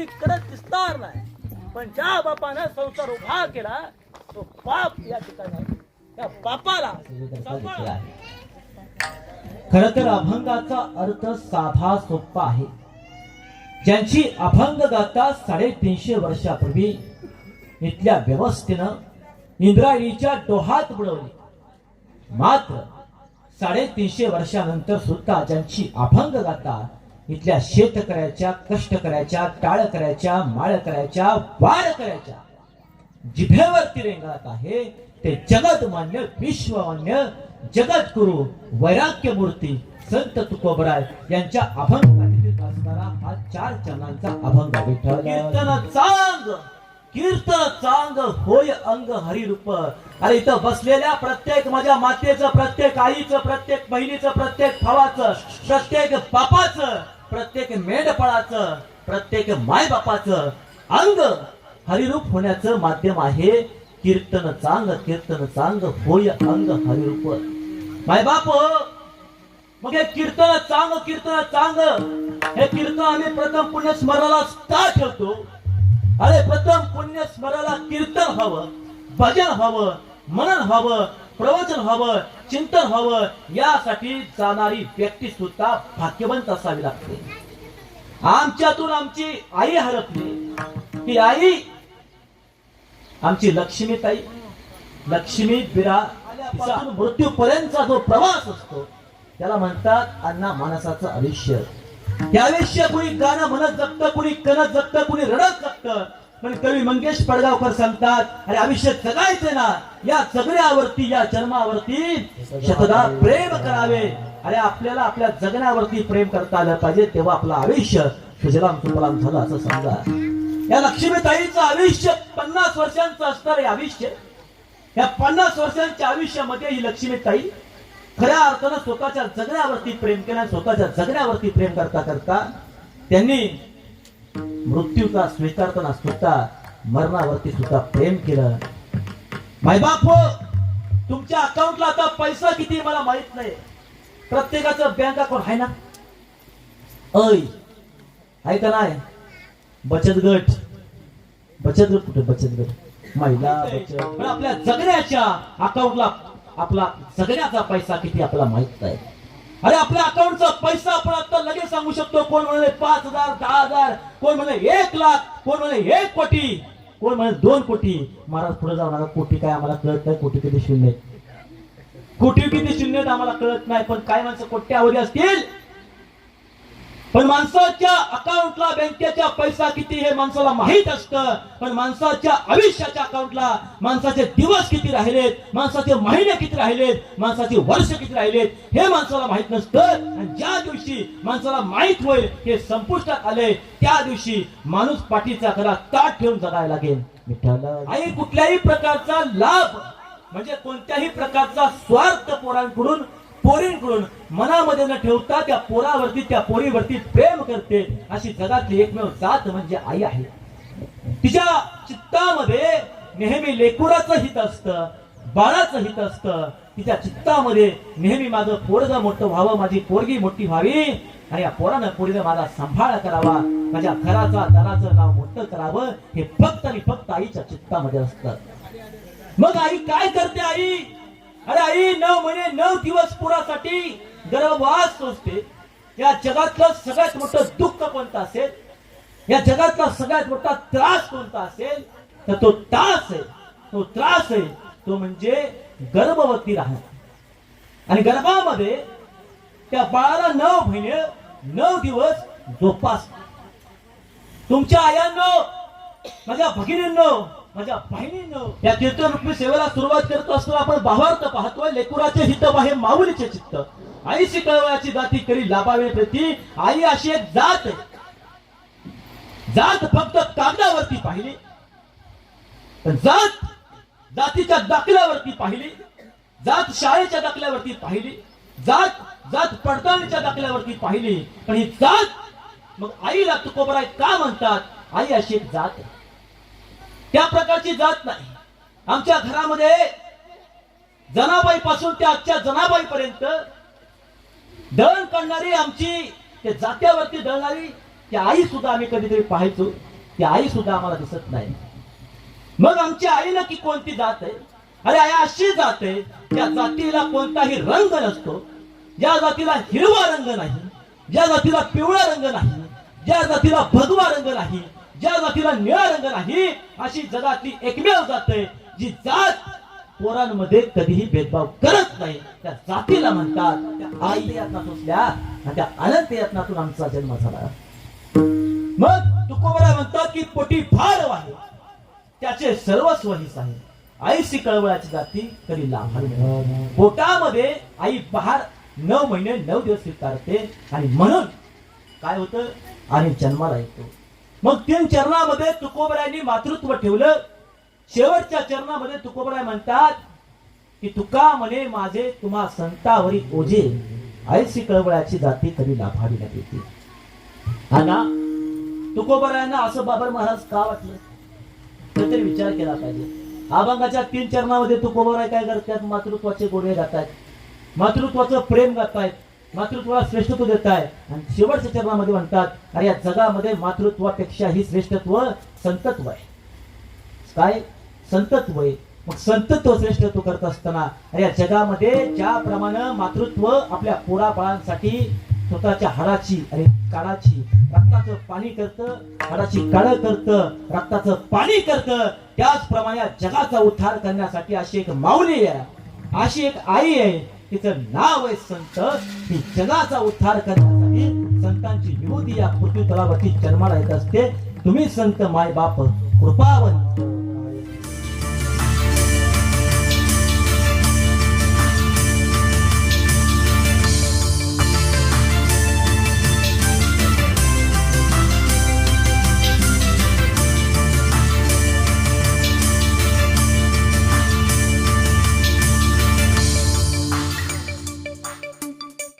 कोणी करत दिसणार नाही. पण ज्या बापानं संसार उभा केला तो बाप या ठिकाणी त्या बापाला खर तर अभंगाचा अर्थ साधा सोपा आहे. ज्यांची अभंग गाता साडेतीनशे वर्षापूर्वी इथल्या व्यवस्थेनं इंद्रायणीच्या डोहात बुडवली. मात्र साडेतीनशे वर्षानंतर सुद्धा ज्यांची अभंग गातात इथल्या शेतकऱ्याच्या माळ करायच्या माळकऱ्याच्या करायच्या. जिभेवरती रेंगाळत आहे ते जगदमान्य विश्वमान्य जगद्गुरु वैराग्य मूर्ती संत तुकोबराय यांच्या अभंगातील असणारा हा चार चरणांचा अभंग कीर्तन चांग कीर्तन चांग होय अंग हरिरूप. अरे इथं बसलेल्या प्रत्येक माझ्या मातेचं प्रत्येक आईचं प्रत्येक बहिणीचं प्रत्येक भावाचं प्रत्येक बापाचं प्रत्येक मेंढपाळाचं प्रत्येक मायबापाचं अंग हरिरूप होण्याचं माध्यम आहे. कीर्तन चांग कीर्तन चांग होय अंग हरिरूप. मायबाप मग हे कीर्तन चांग कीर्तन चांग हे कीर्तन आम्ही प्रथम पुण्यस्मरणाला का ठेवतो. अरे प्रथम पुण्यस्मरणाला कीर्तन हवं भजन हवं मनन व्हावं प्रवचन व्हावं चिंतन व्हावं यासाठी जाणारी व्यक्ती सुद्धा भाग्यवंत असावी लागते. आमच्यातून आमची आई हरपली. ती आई आमची लक्ष्मी ताई लक्ष्मी बिरा मृत्यूपर्यंतचा जो प्रवास असतो त्याला म्हणतात अण्णा माणसाचं आयुष्य. हे आयुष्य कुणी गाणं म्हणत जगतं कुणी कणत जगतं कुणी रडत जगतं पण कवी मंगेश पडगावकर सांगतात अरे आयुष्य जगायचं ना या जगण्यावरती या जन्मावरती शतदा प्रेम करावे. अरे आपल्याला आपल्या जगण्यावरती प्रेम करता आलं पाहिजे तेव्हा आपलं आयुष्य सुजलाम सुफलाम झालं असं समजा या लक्ष्मीताईचं आयुष्य पन्नास वर्षांचं असणार हे आयुष्य. या पन्नास वर्षांच्या आयुष्यामध्ये ही लक्ष्मीताई खऱ्या अर्थानं स्वतःच्या जगण्यावरती प्रेम केलं स्वतःच्या जगण्यावरती प्रेम करता करता त्यांनी मृत्यूचा स्वीकारताना सुद्धा मरणावरती सुद्धा प्रेम केलं. मायबाप हो, तुमच्या अकाउंटला आता पैसा किती मला माहीत नाही. प्रत्येकाचं बँक अकाउंट आहे ना? ऐ आहे का नाही? बचत गट. बचत गट कुठे बचत गट? महिला बचत पण आपल्या जगण्याच्या अकाउंटला आपला जगण्याचा पैसा किती आपल्याला माहीत नाही. अरे आपल्या अकाउंटचा पैसा आपण आता लगेच सांगू शकतो. कोण म्हणे पाच हजार दहा हजार कोण म्हणे एक लाख कोण म्हणे एक कोटी. कोण म्हणे दोन कोटी. महाराज पुढे जाऊ नका कोटी काय आम्हाला कळत नाही कोटी किती शून्य कोटी किती शून्य आम्हाला कळत नाही पण काय माणसं कोट्यावधी असतील. पण माणसाच्या अकाउंटला बँकेच्या पैसा किती हे माणसाला माहीत असतं. पण माणसाच्या आयुष्याच्या अकाउंटला माणसाचे दिवस किती राहिलेत माणसाचे महिने किती राहिलेत माणसाचे वर्ष किती राहिलेत हे माणसाला माहीत नसतं. आणि ज्या दिवशी माणसाला माहीत होईल हे संपुष्टात आले त्या दिवशी माणूस पाठीचा खरा ताट ठेवून जगायला लागेल. आई कुठल्याही प्रकारचा लाभ म्हणजे कोणत्याही प्रकारचा स्वार्थ पोरांकडून पोरींकडून मनामध्ये न ठेवता त्या पोरावरती त्या पोरीवरती प्रेम करते अशी जगातली एकमेव जात म्हणजे आई आहे. तिच्या चित्तामध्ये नेहमी लेकुराचं हित असतं बाळाचं हित असतं. तिच्या चित्तामध्ये नेहमी माझं पोरग मोठं व्हावं माझी पोरगी मोठी व्हावी. आणि या पोरानं पोरीनं माझा सांभाळ करावा माझ्या घराचा दाराचं नाव मोठं करावं हे फक्त आणि फक्त आईच्या चित्तामध्ये असतं. मग आई काय करते आई? अरे आई नऊ महिने नऊ दिवस पुरासाठी गर्भवास सोसते. या जगातलं सगळ्यात मोठं दुःख कोणतं असेल? या जगातला सगळ्यात मोठा त्रास कोणता असेल? तर तो त्रास आहे. तो त्रास आहे. तो म्हणजे गर्भवती राहणं. आणि गर्भामध्ये त्या बाळाला नऊ महिने नऊ दिवस जोपास तुमच्या आयांनो माझ्या भगिनींनो माझ्या बहिणीनं या कीर्तनरूपी सेवेला सुरुवात करत असताना आपण भावार्थ पाहतोय लेकुराचे हित आहे माऊलीचे चित्त. आई कळवळाची जाती करी लाभावे प्रती आई अशी एक जात जात फक्त कागदावरती पाहिली. जात जातीच्या दाखल्यावरती पाहिली. जात शाळेच्या दाखल्यावरती पाहिली. जात जात पडताळणीच्या दाखल्यावरती पाहिली. पण ही जात मग आईला तुकोबराय का म्हणतात? आई अशी एक जात आहे. त्या प्रकारची जात नाही. आमच्या घरामध्ये जनाबाई पासून त्या आजच्या जनाबाई पर्यंत दळण करणारी आमची ते जात्यावरती दळणारी ती आई सुद्धा आम्ही कधीतरी पाहायचो. ती आई सुद्धा आम्हाला दिसत नाही. मग आमच्या आईला की कोणती जात आहे? अरे आई अशी जात आहे त्या जातीला कोणताही रंग नसतो. ज्या जातीला हिरवा रंग नाही ज्या जातीला पिवळा रंग नाही ज्या जातीला भगवा रंग नाही ज्या जातीला निळा रंग नाही अशी जगातली एकमेव जात आहे जी जात पोरांमध्ये कधीही भेदभाव करत नाही. त्या जातीला म्हणतात त्या आई यातनात असल्या आणि त्या अनंत यातनातून आमचा जन्म झाला. मग तुकोबरा म्हणतात की पोटी फार आहे त्याचे सर्वस्व हिस आहे. आईशी कळवळाची जाती कधी लाभार पोटामध्ये आई बहार नऊ महिने नऊ दिवस स्वीकारते आणि म्हणून काय होतं? आणि जन्माला येतो. मग तीन चरणामध्ये तुकोबरायांनी मातृत्व ठेवलं. शेवटच्या चरणामध्ये तुकोबराय म्हणतात की तुका म्हणे माझे तुम्हा संतावरी ओझे. ऐसी कळवळाची जाती कधी लाभावी येते. ना तुकोबरायांना असं बाबर महाराज का वाटलं? काहीतरी विचार केला पाहिजे. अभंगाच्या तीन चरणामध्ये तुकोबराय काय करतात? मातृत्वाचे गोडे गातायत. मातृत्वाचं प्रेम गातायत. मातृत्वाला श्रेष्ठत्व देत आहे आणि शेवटच्या चरणामध्ये म्हणतात अरे या जगामध्ये मातृत्वापेक्षा ही श्रेष्ठत्व संतत्व आहे. काय? संतत्व आहे. मग संतत्व श्रेष्ठत्व करत असताना अरे या जगामध्ये ज्याप्रमाणे मातृत्व आपल्या पोराबाळांसाठी स्वतःच्या हाडाची अरे काळाची रक्ताचं पाणी करतं हाडाची काळं करतं रक्ताचं पाणी करतं त्याचप्रमाणे जगाचा उद्धार करण्यासाठी अशी एक माऊली आहे. अशी एक आई आहे. तिचं नाव आहे संत. ही जगाचा उद्धार करण्यासाठी संतांची विभूती या पृथ्वी तलावरती जन्माला येत असते. तुम्ही संत माय बाप कृपावन